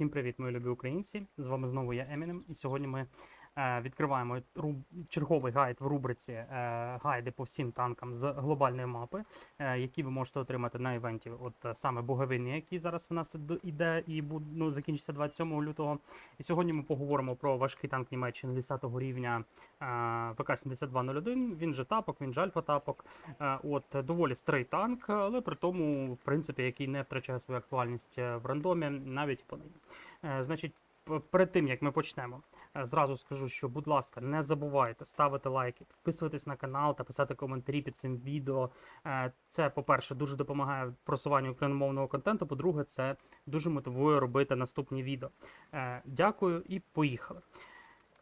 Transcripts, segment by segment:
Всім привіт, мої любі українці! З вами знову я Емінем, і сьогодні ми відкриваємо руб- черговий гайд в рубриці е, гайди по всім танкам з глобальної мапи, е, які ви можете отримати на івенті. От е, саме боговини, який зараз в нас іде і буде ну, закінчиться 27 лютого. І сьогодні ми поговоримо про важкий танк Німеччини 10 рівня е, ВК-7201. Він же тапок, він же альфа-тапок. Е, От е, доволі старий танк, але при тому, в принципі, який не втрачає свою актуальність е, в рандомі, навіть по. Е, Значить, перед тим як ми почнемо, е, зразу скажу, що, будь ласка, не забувайте ставити лайки, підписуватись на канал та писати коментарі під цим відео. Е, Це, по-перше, дуже допомагає просуванню україномовного контенту. По-друге, це дуже мотивує робити наступні відео. Е, Дякую і поїхали.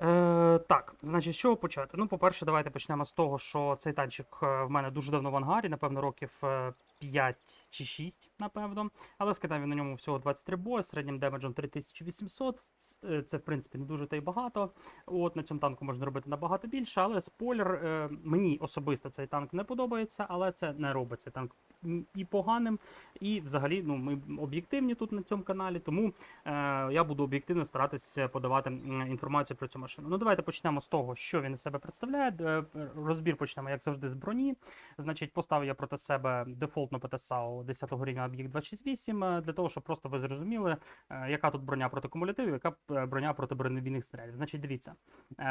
Е, так, значить, з чого почати? Ну, по-перше, давайте почнемо з того, що цей танчик е, в мене дуже давно в ангарі, напевно, років е, 5 чи 6, напевно. Але скидав він на ньому всього 23 бої з середнім демеджем 3800. Ц- е, Це, в принципі, не дуже та й багато. От на цьому танку можна робити набагато більше, але спойлер, е, мені особисто цей танк не подобається, але це не робить цей танк і поганим, і взагалі ну, ми об'єктивні тут на цьому каналі, тому е, я буду об'єктивно старатися подавати інформацію про цю машину. Ну, давайте почнемо з того, що він із себе представляє. Е, Розбір почнемо, як завжди, з броні. Значить, поставив я проти себе дефолтну ПТСАУ 10 рівня об'єкт 268, е, для того, щоб просто ви зрозуміли, е, яка тут броня проти кумулятивів, яка броня проти бронебійних снарядів. Значить, дивіться,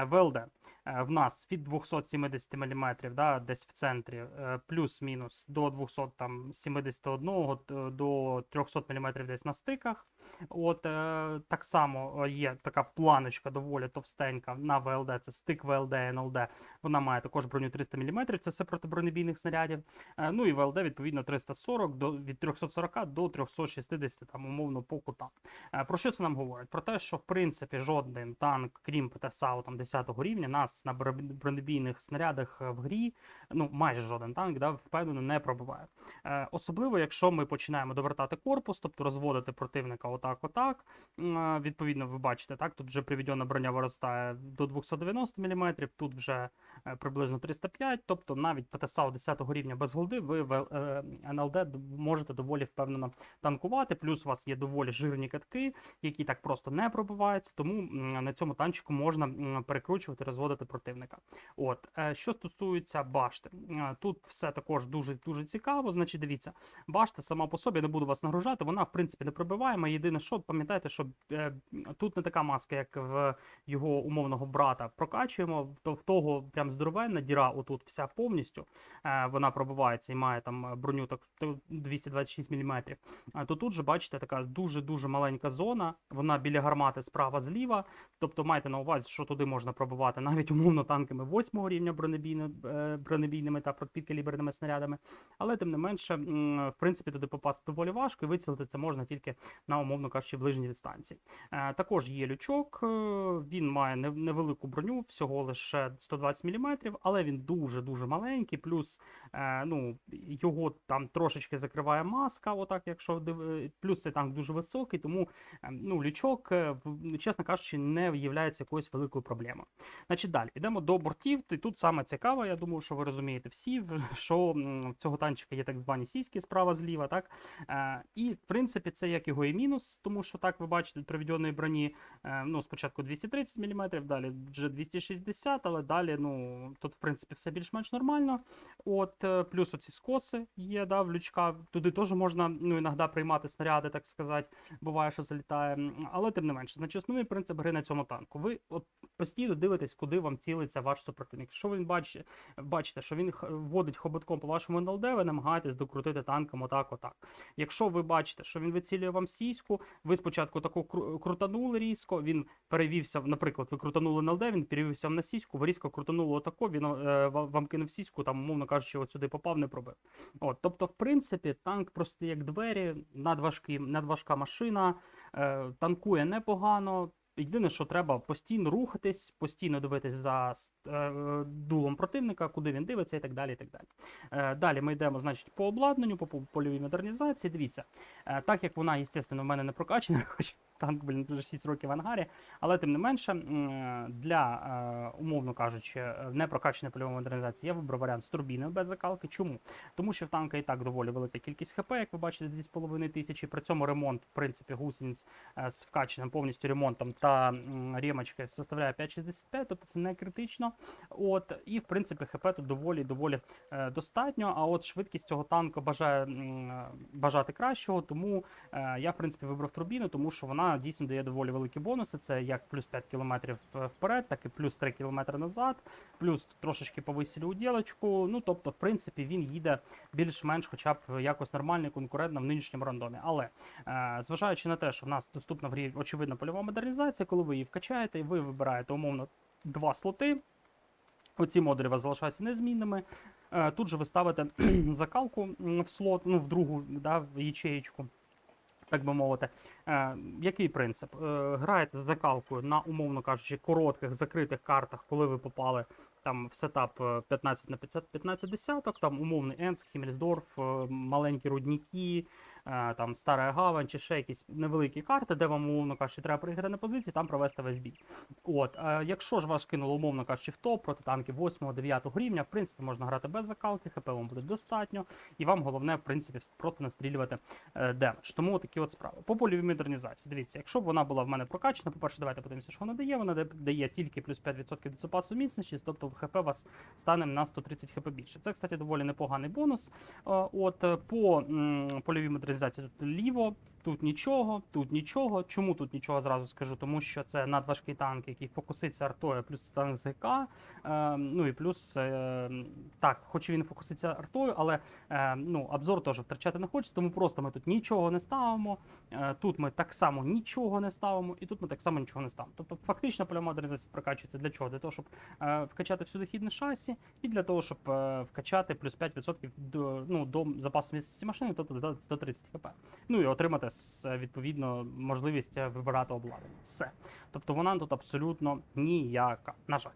ВЛД в нас від 270 мм, да, десь в центрі, е, плюс-мінус до 271 т- до 300 мм десь на стиках. От е, так само е, є така планочка доволі товстенька на ВЛД, це стик ВЛД, НЛД. Вона має також броню 300 мм, це все проти бронебійних снарядів. Е, ну і ВЛД відповідно 340 до від 340 до 360 там умовно по кутам. Про що це нам говорить? Про те, що в принципі жоден танк, крім ПТСАУ там 10 рівня, нас на бронебійних снарядах в грі, ну майже жоден танк, да, впевнено, не пробиває. Особливо, якщо ми починаємо довертати корпус, тобто розводити противника отак, отак. е, Відповідно, ви бачите, так, тут вже приведена броня виростає до 290 мм, тут вже приблизно 305, тобто навіть ПТСАУ 10 рівня без голди, ви в е, НЛД можете доволі впевнено танкувати. Плюс у вас є доволі жирні катки, які так просто не пробиваються, тому на цьому танчику можна перекручувати, розводити противника. От е, що стосується башти, е, тут все також дуже дуже цікаво. Значить, дивіться, башта сама по собі не буду вас нагружати. Вона в принципі не пробиваємо. Єдине, що пам'ятайте, що е, тут не така маска, як в його умовного брата. Прокачуємо, то в того прям здоровенна діра, отут вся повністю. Е, вона пробивається і має там е, броню так 226 мм. То тут же бачите, така дуже дуже маленька зона. Вона біля гармати справа зліва. Тобто майте на увазі, що туди можна пробивати навіть умовно танками 8 рівня е, бронебійними та підкаліберними снарядами. Але тим не менше, в принципі, туди попасти доволі важко, і вицілити це можна тільки на умовно кажучи ближній дистанції. Е, Також є лючок, е, він має невелику броню, всього лише 120 мм, але він дуже дуже маленький. Плюс е, ну, його там трошечки закриває маска, отак, якщо див... плюс цей танк дуже високий, тому е, ну, лючок, е, чесно кажучи, не є якоюсь великою проблемою. Значить, далі йдемо до бортів. І тут саме цікаво, я думаю, що ви розумієте всі, що в цього танчика є так звані сіськи справа зліва, так? Е, і в принципі це як його і мінус, тому що так ви бачите, від приведеної броні е, ну, спочатку 230 мм, далі вже 260, але далі ну, тут в принципі все більш-менш нормально. От, е, плюс оці скоси є, да, в лючка. Туди теж можна ну, іноді приймати снаряди, так сказати. Буває, що залітає. Але тим не менше, значить, основний принцип гри на цьому танку. Ви от постійно дивитесь, куди вам цілиться ваш супротивник. Якщо він бачить, бачите, що він вводить хоботком по вашому НЛД, ви намагаєтесь докрутити танком отак, отак. Якщо ви бачите, що він вицілює вам сіську, ви спочатку таку крутанули різко, він перевівся, наприклад, ви крутанули НЛД, він перевівся на сіську, ви різко крутанули отако, він е, вам кинув сіську, там, умовно кажучи, от сюди попав, не пробив. От, тобто, в принципі, танк просто як двері, надважкі, надважка машина, е, танкує непогано. Єдине, що треба постійно рухатись, постійно дивитись за е, дулом противника, куди він дивиться і так далі. І так далі. Е, Далі ми йдемо значить, по обладнанню, по по польовій модернізації. Дивіться, е, так як вона, звісно, в мене не прокачана, хоч танк, блін, вже 6 років в ангарі, але тим не менше, для, е, умовно кажучи, е, непрокачаної польової модернізації я вибрав варіант з турбіною без закалки. Чому? Тому що в танка і так доволі велика кількість ХП, як ви бачите, 2,5 тисячі. При цьому ремонт, в принципі, гусениць е, з вкаченим повністю ремонтом та м, ремочки составляє 5,65, тобто це не критично. От, і в принципі ХП тут доволі доволі е, достатньо. А от швидкість цього танка бажає бажати кращого, тому я в принципі вибрав турбіну, тому що вона дійсно дає доволі великі бонуси. Це як плюс 5 км вперед, так і плюс 3 км назад, плюс трошечки повисили уділочку. Ну тобто, в принципі, він їде більш-менш, хоча б якось нормально конкурентно в нинішньому рандомі. Але е, зважаючи на те, що в нас доступна в грі очевидно польова модернізація, коли ви її вкачаєте, і ви вибираєте умовно два слоти. Оці модулі у вас залишаються незмінними. Е, Тут же ви ставите закалку в слот, ну, в другу да, в ячеєчку, так би мовити. Е, Який принцип? Е, Граєте з закалкою на, умовно кажучи, коротких закритих картах, коли ви попали там в сетап е, 15 на 50, 15 десяток, там умовний Енск, Хімельсдорф, е, маленькі рудніки, е, там Стара Гавань чи ще якісь невеликі карти, де вам, умовно кажучи, треба приїхати на позиції, там провести весь бій. От, е, якщо ж вас кинуло, умовно кажучи, в топ проти танків 8-9 рівня, в принципі, можна грати без закалки, ХП вам буде достатньо, і вам головне, в принципі, просто настрілювати е, демедж. Тому такі от справи. По польовій модернізації, дивіться, якщо б вона була в мене прокачана, по-перше, давайте подивимося, що вона дає. Вона дає тільки плюс 5% від запасу міцності, тобто ХП вас стане на 130 ХП більше. Це, кстати, доволі непоганий бонус. Е, От е, по польовій модернізації тут ліво, тут нічого, тут нічого. Чому тут нічого зразу скажу? Тому що це надважкий танк, який фокуситься артою, плюс танк з ГК. Е, ну і плюс е, так, хоч він фокуситься артою, але е, ну, обзор теж втрачати не хочеться, тому просто ми тут нічого не ставимо. Е, тут ми так само нічого не ставимо, і тут ми так само нічого не ставимо. Тобто, фактично польова модернізація прокачується для чого? Для того, щоб е, вкачати всюди хідне шасі, і для того, щоб е, вкачати плюс 5% до, ну, до запасу місцевості машини, тобто до 130 хп. Ну і отримати відповідно можливість е, вибирати обладнання. Все. Тобто вона тут абсолютно ніяка, на жаль.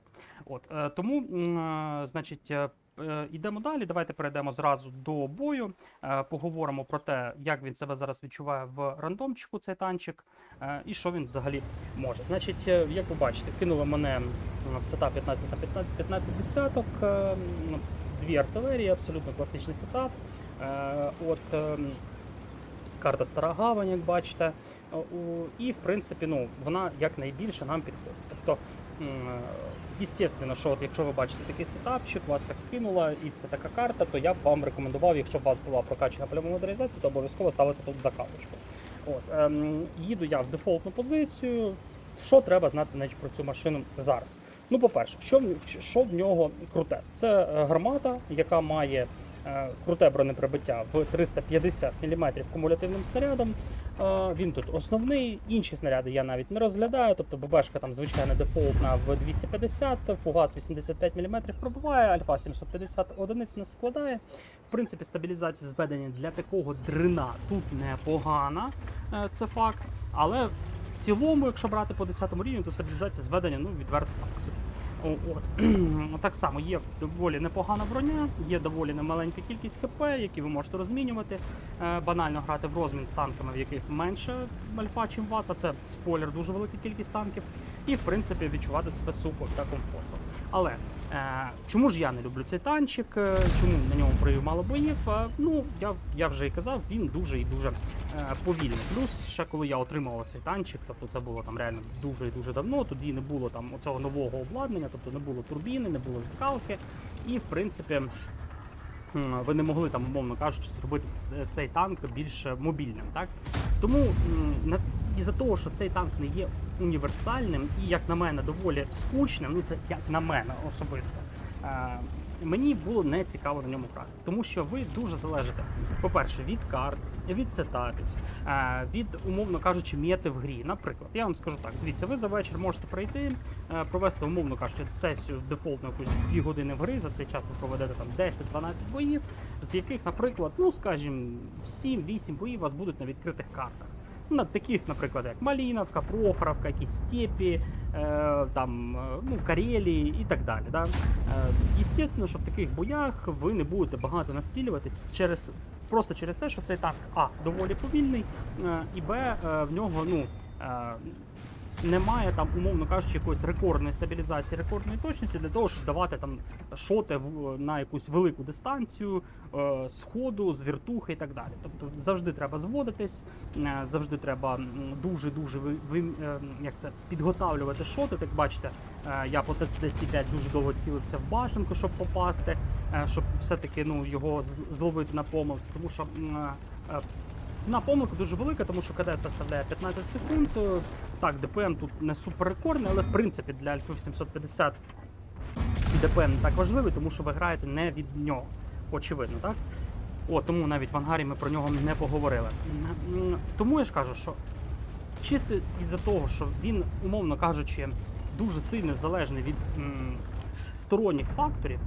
От, е, тому, е, значить, е, е, йдемо далі. Давайте перейдемо зразу до бою. Е, поговоримо про те, як він себе зараз відчуває в рандомчику, цей танчик, е, і що він взагалі може. Значить, е, як ви бачите, кинули мене в сетап 15 на 15, 15 десяток, е, дві артилерії, абсолютно класичний сетап. Е, От е, карта Стара Гавань, як бачите. Е, І, в принципі, ну, вона якнайбільше нам підходить. Тобто, Естественно, що от якщо ви бачите такий сетапчик, вас так кинула, і це така карта, то я б вам рекомендував, якщо б у вас була прокачана польова модернізація, то обов'язково ставити тут закалочку. От, ем, їду я в дефолтну позицію. Що треба знати значить, про цю машину зараз? Ну, по-перше, що, що в нього круте? Це е, гармата, яка має е, круте бронеприбиття в 350 мм кумулятивним снарядом. Е, Він тут основний, інші снаряди я навіть не розглядаю. Тобто ББшка там звичайна дефолтна в 250, фугас 85 мм пробиває, альфа 750 одиниць не складає. В принципі, стабілізація зведення для такого дрина тут непогана, е, це факт. Але в цілому, якщо брати по 10 рівню, то стабілізація зведення ну, відверто так От. так само є доволі непогана броня, є доволі немаленька кількість ХП, які ви можете розмінювати. Е, банально грати в розмін з танками, в яких менше альфа, чим вас, а це спойлер, дуже велика кількість танків, і в принципі відчувати себе супер та комфортно. Але чому ж я не люблю цей танчик? е, Чому на ньому провів мало боїв? Е, ну я, я вже і казав, він дуже і дуже е, повільний. Плюс ще коли я отримав цей танчик, тобто це було там реально дуже і дуже давно. Тоді не було там оцього нового обладнання, тобто не було турбіни, не було закалки, і в принципі. Ви не могли там, умовно кажучи, зробити цей танк більш мобільним, так? Тому на- із-за того, що цей танк не є універсальним і, як на мене, доволі скучним, ну це як на мене особисто. Е, мені було не цікаво на ньому грати, тому що ви дуже залежите, по-перше, від карт, від сетапів, е, від, умовно кажучи, м'єти в грі. Наприклад, я вам скажу так: дивіться, ви за вечір можете прийти, е, провести, умовно кажучи, сесію дефолтну якусь 2 години в гри. За цей час ви проведете там 10-12 боїв, з яких, наприклад, ну скажімо, 7-8 боїв у вас будуть на відкритих картах. На таких, наприклад, як Маліновка, Прохоровка, якісь степі, е, там, е, ну, Карелії і так далі. Да? Е, естественно, що в таких боях ви не будете багато настрілювати через, просто через те, що цей танк А доволі повільний, і Б в нього ну, немає там, умовно кажучи, якоїсь рекордної стабілізації, рекордної точності для того, щоб давати там шоти на якусь велику дистанцію, е, сходу, з віртухи і так далі. Тобто завжди треба зводитись, е, завжди треба дуже-дуже ви, ви, е, як це, підготавлювати шоти. Так бачите, е, я по ТС-5 дуже довго цілився в башенку, щоб попасти, щоб все-таки ну, його зловити на помилці, тому що ціна помилки дуже велика, тому що КД составляє 15 секунд. Так, ДПМ тут не суперрекордний, але в принципі для Альфи 750 ДПМ не так важливий, тому що ви граєте не від нього. Очевидно, так? О, тому навіть в ангарі ми про нього не поговорили. Тому я ж кажу, що чисто із-за того, що він, умовно кажучи, дуже сильно залежний від м, сторонніх факторів,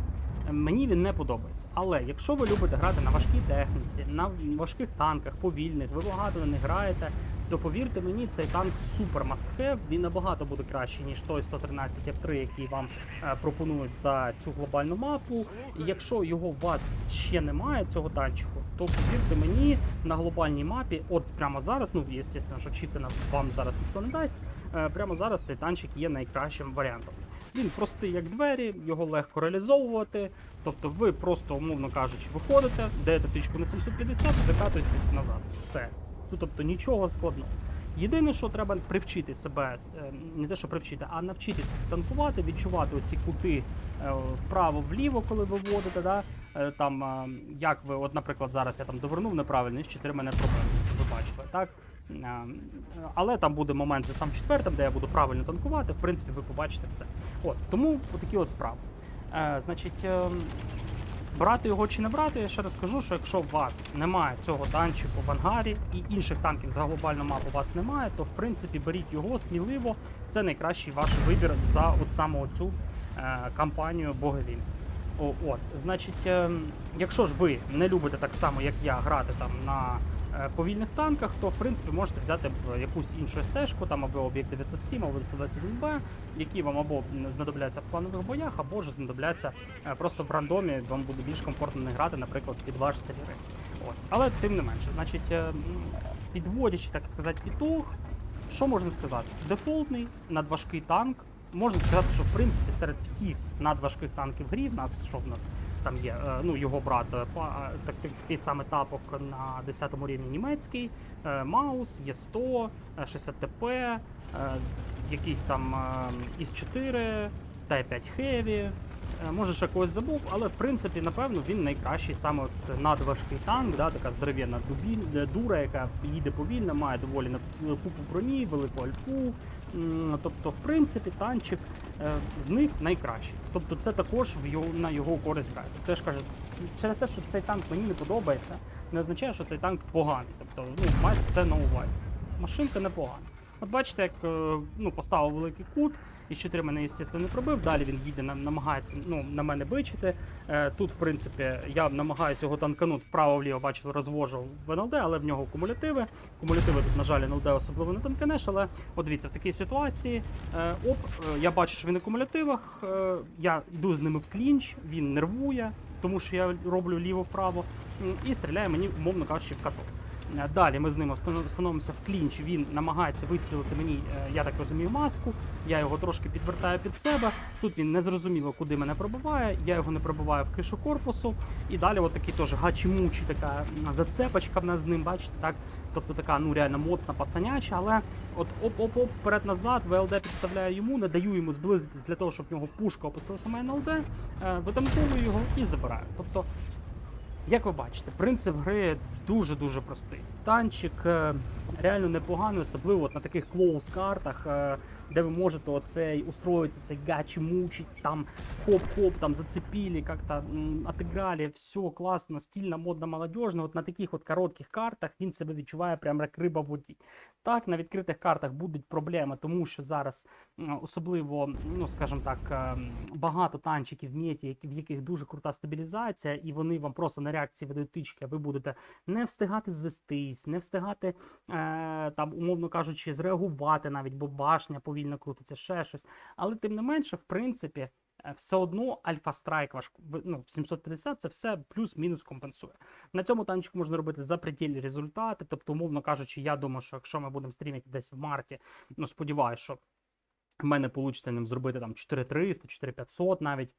мені він не подобається. Але якщо ви любите грати на важкій техніці, на важких танках, повільних, ви багато них граєте, то повірте мені, цей танк супер have, Він набагато буде кращий, ніж той 113 F3, який вам е, пропонують за цю глобальну мапу. І якщо його у вас ще немає, цього танчику, то повірте мені, на глобальній мапі, от прямо зараз, ну звісно, що читана вам зараз ніхто не дасть. е, Прямо зараз цей танчик є найкращим варіантом. Він простий як двері, його легко реалізовувати. Тобто ви просто, умовно кажучи, виходите, даєте тичку на 750 і закатуєтесь назад. Все. Ну, тобто нічого складного. Єдине, що треба привчити себе, е, не те, що привчити, а навчитися танкувати, відчувати оці кути е, вправо-вліво, коли ви вводите. Да? Е, Там, як ви, от, наприклад, зараз я там довернув неправильно, і з 4 мене пробив, ви бачили, так? Але там буде момент за сам четвертим, де я буду правильно танкувати. В принципі, ви побачите все. От тому такі от справи. Значить, е, брати його чи не брати, я ще раз скажу, що якщо у вас немає цього танчику в ангарі і інших танків за глобальну мапу у вас немає, то в принципі беріть його сміливо. Це найкращий ваш вибір за от саме цю е, кампанію Боговін. От, значить, е, якщо ж ви не любите так само, як я, грати там на повільних танках, то в принципі можете взяти якусь іншу стежку, там або об'єкт 907, або 121Б, які вам або знадобляться в планових боях, або ж знадобляться е, просто в рандомі, вам буде більш комфортно не грати, наприклад, під ваш старірий. От. Але тим не менше, значить, е, підводячи, так сказати, ітог, що можна сказати? Дефолтний надважкий танк. Можна сказати, що в принципі серед всіх надважких танків грі, в нас що в нас там є, е, ну його брат, е, так, такий самий тапок на 10 рівні німецький, е, Маус, Є100, е, 60 ТП, е, якийсь там е, ІС-4, Т5 Heavy, Може, ще когось забув, але в принципі, напевно, він найкращий саме от надважкий танк, да, така е, дура, яка їде повільно, має доволі купу броні, велику альфу. Тобто, в принципі, танчик з них найкращий. Тобто це також в його, на його користь грає. Тобто, кажуть, через те, що цей танк мені не подобається, не означає, що цей танк поганий. Тобто, ну, майте це на увазі. Машинка непогана. От бачите, як е, ну, поставив великий кут, і 4 мене, звісно, не пробив. Далі він їде, нам- намагається ну, на мене бичити. Е, Тут, в принципі, я намагаюся його танканути вправо-вліво, бачите, розвожу в НЛД, але в нього кумулятиви. Кумулятиви тут, на жаль, НЛД особливо не танканеш, але от дивіться, в такій ситуації. е, Оп, е, я бачу, що він на кумулятивах. Я йду з ними в клінч, він нервує, тому що я роблю ліво-вправо, м, і стріляє мені, умовно кажучи, в каток. Е, Далі ми з ним встанов- становимося в клінч. Він намагається вицілити мені, е, я так розумію, маску. Я його трошки підвертаю під себе. Тут він незрозуміло, куди мене пробиває. Я його не пробиваю в кишу корпусу. І далі, от такий теж гачі-мучі, така зацепочка в нас з ним, бачите, так. Тобто така ну реально моцна пацаняча, але от оп-оп-оп, вперед-назад, ВЛД підставляю йому, не даю йому зблизитись для того, щоб в нього пушка опустилася саме на ЛД, е, витанковую його і забираю. Тобто як ви бачите, принцип гри дуже-дуже простий. Танчик е, реально непоганий, особливо на таких клоус-картах, де ви можете оцей устроїтися, цей гачі мучить, там хоп-хоп, там зацепили, как-то отыграли, все класно, стильно, модно, молодежно. От на таких от коротких картах він себе відчуває прям як риба в воді. Так, на відкритих картах будуть проблеми, тому що зараз особливо, ну скажімо так, ем, багато танчиків в меті, в яких дуже крута стабілізація, і вони вам просто на реакції видають тички, ви будете не встигати звестись, не встигати е, там, умовно кажучи, зреагувати навіть, бо башня повільно крутиться, ще щось. Але тим не менше, в принципі, е, все одно Альфа Страйк ваш ну, 750 це все плюс-мінус компенсує. На цьому танчику можна робити запредельні результати. Тобто, умовно кажучи, я думаю, що якщо ми будемо стрімити десь в марті, ну сподіваюся, що в мене вийде ним зробити там 4300, 4500 навіть.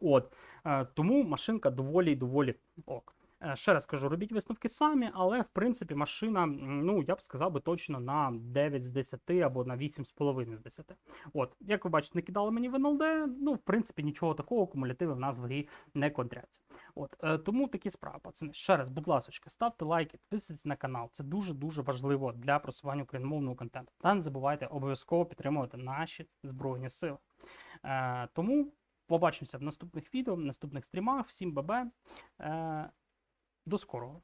От е, тому машинка доволі і доволі ок. Е, Ще раз кажу, робіть висновки самі, але в принципі машина, ну я б сказав би точно на 9 з 10 або на 8,5 з 10. От, як ви бачите, не кидали мені в НЛД, ну в принципі нічого такого, кумулятиви в нас в грі не контряться. От е, тому такі справи, пацани. Ще раз, будь ласка, ставте лайки, підписуйтесь на канал. Це дуже дуже важливо для просування україномовного контенту. Та не забувайте обов'язково підтримувати наші збройні сили. Е, тому побачимося в наступних відео, в наступних стрімах. Всім бабе. Е, до скорого.